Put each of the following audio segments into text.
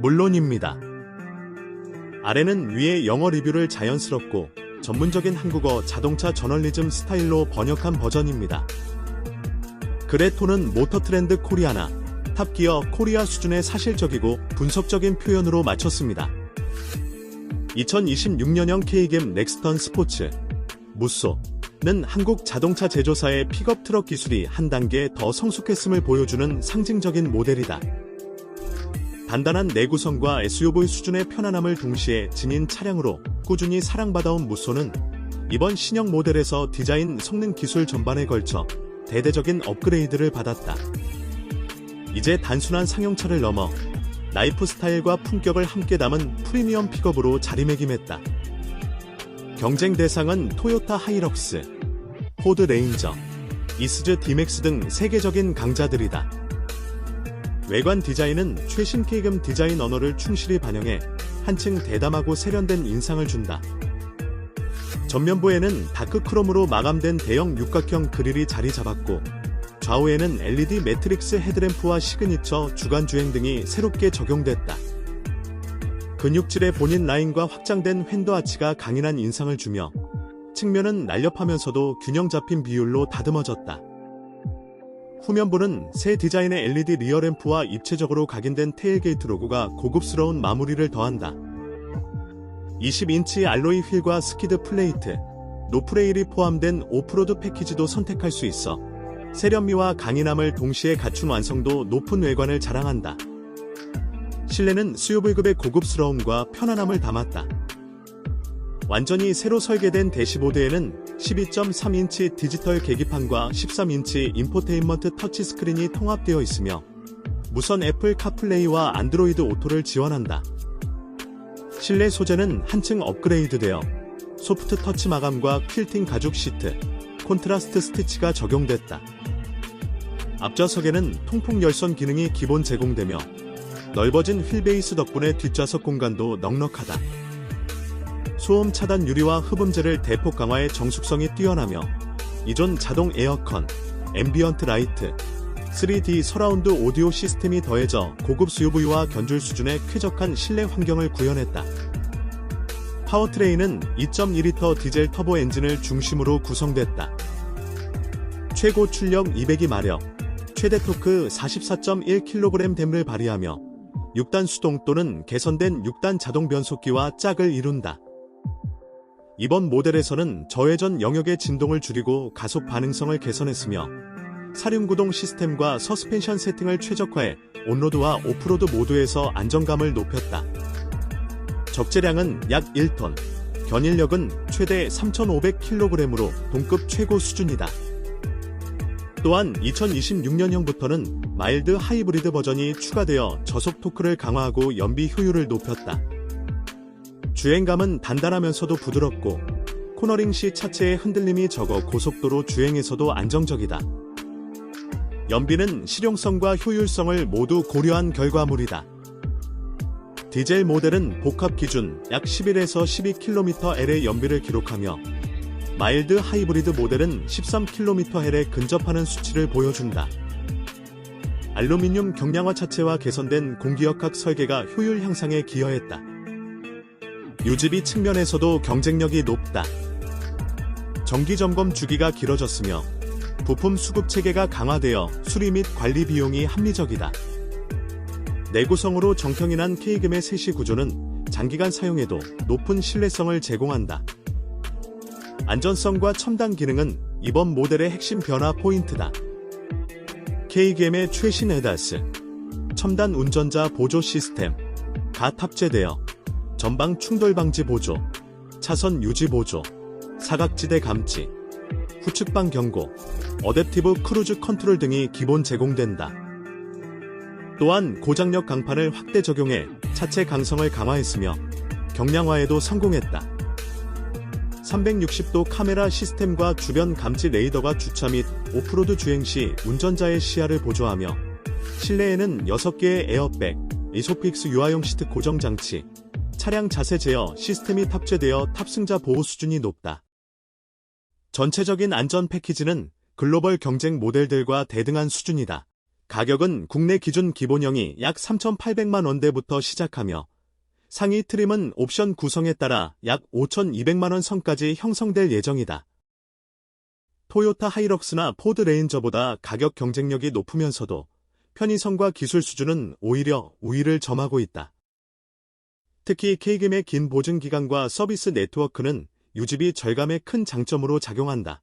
물론입니다. 아래는 위의 영어 리뷰를 자연스럽고 전문적인 한국어 자동차 저널리즘 스타일로 번역한 버전입니다. 그레토는 모터 트렌드 코리아나 탑기어 코리아 수준의 사실적이고 분석적인 표현으로 맞췄습니다. 2026년형 K겜 넥스턴 스포츠 무쏘는 한국 자동차 제조사의 픽업 트럭 기술이 한 단계 더 성숙했음을 보여주는 상징적인 모델이다. 단단한 내구성과 SUV 수준의 편안함을 동시에 지닌 차량으로 꾸준히 사랑받아온 무쏘는 이번 신형 모델에서 디자인 성능 기술 전반에 걸쳐 대대적인 업그레이드를 받았다. 이제 단순한 상용차를 넘어 라이프 스타일과 품격을 함께 담은 프리미엄 픽업으로 자리매김했다. 경쟁 대상은 토요타 하이럭스, 포드 레인저, 이스즈 디맥스 등 세계적인 강자들이다. 외관 디자인은 최신 K금 디자인 언어를 충실히 반영해 한층 대담하고 세련된 인상을 준다. 전면부에는 다크크롬으로 마감된 대형 육각형 그릴이 자리 잡았고 좌우에는 LED 매트릭스 헤드램프와 시그니처 주간 주행 등이 새롭게 적용됐다. 근육질의 본인 라인과 확장된 휀더 아치가 강인한 인상을 주며 측면은 날렵하면서도 균형 잡힌 비율로 다듬어졌다. 후면부는 새 디자인의 LED 리어램프와 입체적으로 각인된 테일게이트 로고가 고급스러운 마무리를 더한다. 20인치 알로이 휠과 스키드 플레이트, 노프레일이 포함된 오프로드 패키지도 선택할 수 있어 세련미와 강인함을 동시에 갖춘 완성도 높은 외관을 자랑한다. 실내는 SUV급의 고급스러움과 편안함을 담았다. 완전히 새로 설계된 대시보드에는 12.3인치 디지털 계기판과 13인치 인포테인먼트 터치스크린이 통합되어 있으며 무선 애플 카플레이와 안드로이드 오토를 지원한다. 실내 소재는 한층 업그레이드되어 소프트 터치 마감과 퀼팅 가죽 시트, 콘트라스트 스티치가 적용됐다. 앞좌석에는 통풍 열선 기능이 기본 제공되며 넓어진 휠베이스 덕분에 뒷좌석 공간도 넉넉하다. 소음 차단 유리와 흡음재를 대폭 강화해 정숙성이 뛰어나며 이존 자동 에어컨, 앰비언트 라이트, 3D 서라운드 오디오 시스템이 더해져 고급 SUV와 견줄 수준의 쾌적한 실내 환경을 구현했다. 파워트레인은 2.2리터 디젤 터보 엔진을 중심으로 구성됐다. 최고 출력 202마력, 최대 토크 44.1kg댐을 발휘하며 6단 수동 또는 개선된 6단 자동 변속기와 짝을 이룬다. 이번 모델에서는 저회전 영역의 진동을 줄이고 가속 반응성을 개선했으며 사륜구동 시스템과 서스펜션 세팅을 최적화해 온로드와 오프로드 모두에서 안정감을 높였다. 적재량은 약 1톤, 견인력은 최대 3,500kg으로 동급 최고 수준이다. 또한 2026년형부터는 마일드 하이브리드 버전이 추가되어 저속 토크를 강화하고 연비 효율을 높였다. 주행감은 단단하면서도 부드럽고 코너링 시 차체의 흔들림이 적어 고속도로 주행에서도 안정적이다. 연비는 실용성과 효율성을 모두 고려한 결과물이다. 디젤 모델은 복합 기준 약 11에서 12kmL의 연비를 기록하며 마일드 하이브리드 모델은 13kmL에 근접하는 수치를 보여준다. 알루미늄 경량화 차체와 개선된 공기역학 설계가 효율 향상에 기여했다. 유지비 측면에서도 경쟁력이 높다. 정기 점검 주기가 길어졌으며 부품 수급 체계가 강화되어 수리 및 관리 비용이 합리적이다. 내구성으로 정평이 난 K금의 세시 구조는 장기간 사용해도 높은 신뢰성을 제공한다. 안전성과 첨단 기능은 이번 모델의 핵심 변화 포인트다. KGM의 최신 에다스, 첨단 운전자 보조 시스템, 가 탑재되어 전방 충돌 방지 보조, 차선 유지 보조, 사각지대 감지, 후측방 경고, 어댑티브 크루즈 컨트롤 등이 기본 제공된다. 또한 고장력 강판을 확대 적용해 차체 강성을 강화했으며 경량화에도 성공했다. 360도 카메라 시스템과 주변 감지 레이더가 주차 및 오프로드 주행 시 운전자의 시야를 보조하며 실내에는 6개의 에어백, 이소픽스 유아용 시트 고정 장치, 차량 자세 제어 시스템이 탑재되어 탑승자 보호 수준이 높다. 전체적인 안전 패키지는 글로벌 경쟁 모델들과 대등한 수준이다. 가격은 국내 기준 기본형이 약 3,800만 원대부터 시작하며 상위 트림은 옵션 구성에 따라 약 5,200만 원 선까지 형성될 예정이다. 토요타 하이럭스나 포드 레인저보다 가격 경쟁력이 높으면서도 편의성과 기술 수준은 오히려 우위를 점하고 있다. 특히 K금의 긴 보증 기간과 서비스 네트워크는 유지비 절감에 큰 장점으로 작용한다.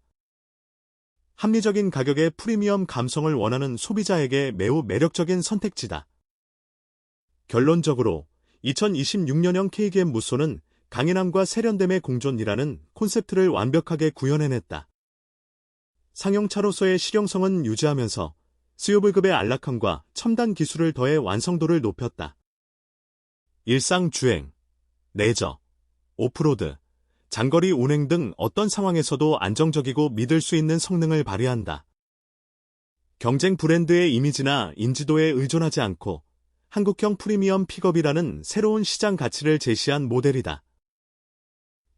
합리적인 가격의 프리미엄 감성을 원하는 소비자에게 매우 매력적인 선택지다. 결론적으로 2026년형 KGM 무쏘는 강인함과 세련됨의 공존이라는 콘셉트를 완벽하게 구현해냈다. 상용차로서의 실용성은 유지하면서 수요불급의 안락함과 첨단 기술을 더해 완성도를 높였다. 일상 주행, 레저, 오프로드, 장거리 운행 등 어떤 상황에서도 안정적이고 믿을 수 있는 성능을 발휘한다. 경쟁 브랜드의 이미지나 인지도에 의존하지 않고 한국형 프리미엄 픽업이라는 새로운 시장 가치를 제시한 모델이다.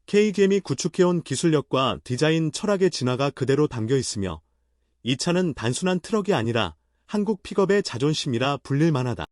KGM이 구축해온 기술력과 디자인 철학의 진화가 그대로 담겨 있으며 이 차는 단순한 트럭이 아니라 한국 픽업의 자존심이라 불릴 만하다.